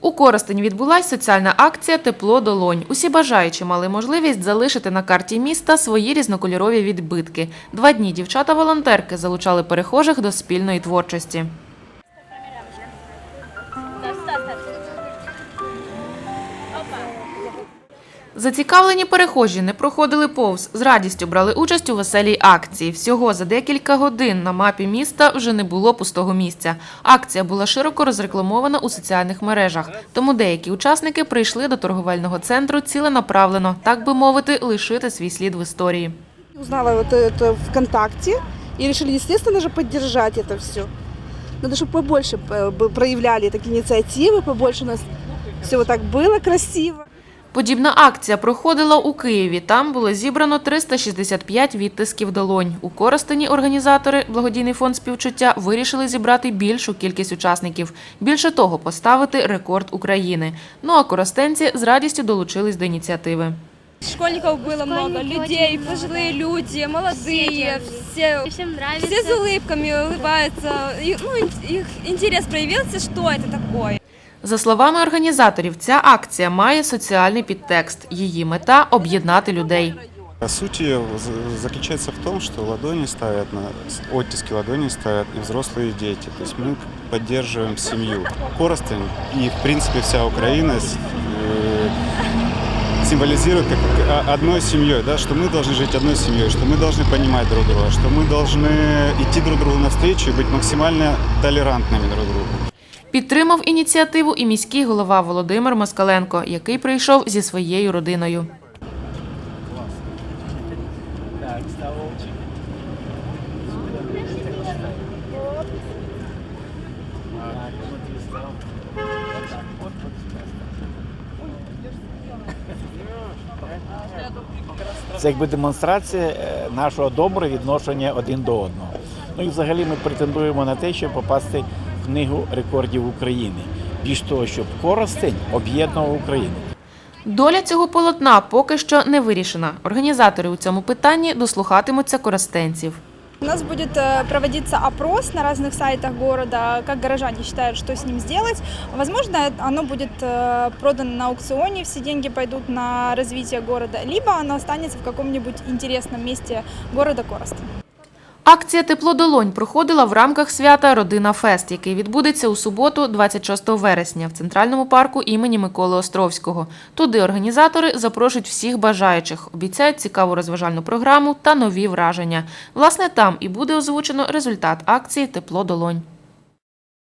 У Коростень відбулася соціальна акція Тепло долонь. Усі бажаючі мали можливість залишити на карті міста свої різнокольорові відбитки. Два дні дівчата-волонтерки залучали перехожих до спільної творчості. Зацікавлені перехожі не проходили повз. З радістю брали участь у веселій акції. Всього за декілька годин на мапі міста вже не було пустого місця. Акція була широко розрекламована у соціальних мережах, тому деякі учасники прийшли до торговельного центру ціленаправлено, так би мовити, лишити свій слід в історії. Узнала вот это ВКонтакте и решили, естественно же, поддержать это все. Надо, чтобы побольше э, бы проявляли такие инициативы, побольше у нас все вот так было красиво. Подібна акція проходила у Києві. Там було зібрано 365 відтисків долонь. У Коростені організатори благодійний фонд співчуття вирішили зібрати більшу кількість учасників. Більше того, поставити рекорд України. Ну а коростенці з радістю долучились до ініціативи. Школьников было много, Школьники людей, очень много. пожилые люди, молодые, делают. все, Всем нравится. все с улыбками улыбаются. И, ну, ин- их интерес проявился, что это такое. За словами організаторів, ця акція має соціальний підтекст. Її мета об'єднати людей. Суть ее за- заключается в том, что ладони ставят на оттиски ладони ставят и взрослые и дети. То есть мы поддерживаем семью. Коростень и в принципе вся Украина с- э, символизирует как а- одной семьей, да, что мы должны жить одной семьей, что мы должны понимать друг друга, что мы должны идти друг другу навстречу и быть максимально толерантными друг к другу. Підтримав ініціативу і міський голова Володимир Москаленко, який прийшов зі своєю родиною. Це якби демонстрація е, нашого доброго відношення один до одного. Ну і взагалі ми претендуємо на те, щоб попасти книгу рекордів України. Більш того, щоб Коростень об'єднував Україну. Доля цього полотна поки що не вирішена. Організатори у цьому питанні дослухатимуться коростенців. У нас будет э, проводиться опрос на разных сайтах города, как горожане считают, что с ним сделать. Возможно, оно будет э, продано на аукционе, все деньги пойдут на развитие города, либо оно останется в каком-нибудь интересном месте города Коростень. Акція Тепло долонь проходила в рамках свята Родина Фест, який відбудеться у суботу, 26 вересня, в центральному парку імені Миколи Островського. Туди організатори запрошують всіх бажаючих, обіцяють цікаву розважальну програму та нові враження. Власне, там і буде озвучено результат акції Тепло долонь.